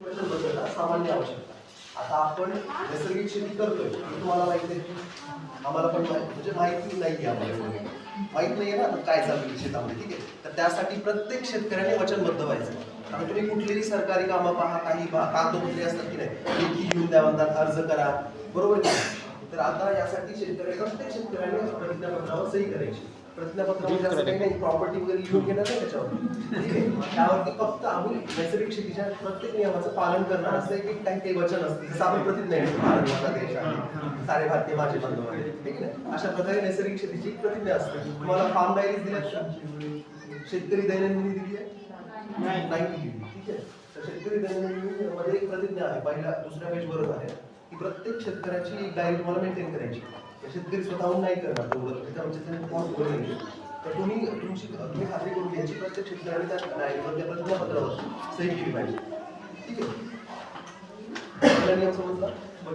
सामान्य आवश्यकता. आता आपण नैसर्गिक शेती करतोय तुम्हाला माहिती आहे. आम्हाला पण माहिती म्हणजे माहिती नाही आहे आम्हाला. माहीत नाही आहे ना आता काय चालू आहे शेतामध्ये ठीक आहे? तर त्यासाठी प्रत्येक शेतकऱ्याने वचनबद्ध व्हायचं. आता तुम्ही कुठलीही सरकारी कामं पहा काही पहा कागदपत्रे असतात की नाही लेखी घेऊन द्या म्हणतात अर्ज करा. बरोबर तर आता यासाठी शेतकऱ्याने प्रत्येक शेतकऱ्याने प्रतिज्ञापत्रावर सही करायची. प्रतिज्ञापत्र म्हणजे नाही प्रॉपर्टी वगैरे लिहून घेणार नाही त्याच्यावर. ठीक आहे. त्यावरती फक्त आम्ही नैसर्गिक शेतीच्या प्रत्येक नियमाचं पालन करणार असं एक काही काही वचन असते. जसं आपण प्रतिज्ञा घेतो भारत माझा देश आहे. सारे भारतीय माझे बांधव आहेत. ठीक आहे अशा प्रकारे नैसर्गिक शेतीची एक प्रतिज्ञा असते. तुम्हाला फार्म डायरीज दिल्यात का? शेतकरी दैनंदिनी दिली आहे? नाही. दिली. ठीक आहे. तर शेतकरी दैनंदिनी मध्ये एक प्रतिज्ञा आहे. पहिल्या दुसऱ्या पेज बरोबर आहे. की प्रत्येक शेतकऱ्याची एक डायरी तुम्हाला मेंटेन करायची. शेतकरी स्वतःहून नाही करणार तेवढं त्याच्या म्हणजे त्यांनी कोण करून घेईल. तर तुम्ही तुमची तुम्ही खात्री करून घ्यायची प्रत्येक शेतकऱ्याने त्या डायरीवर त्या प्रतिज्ञापत्रावर सही केली पाहिजे. ठीक आहे? आपला समजला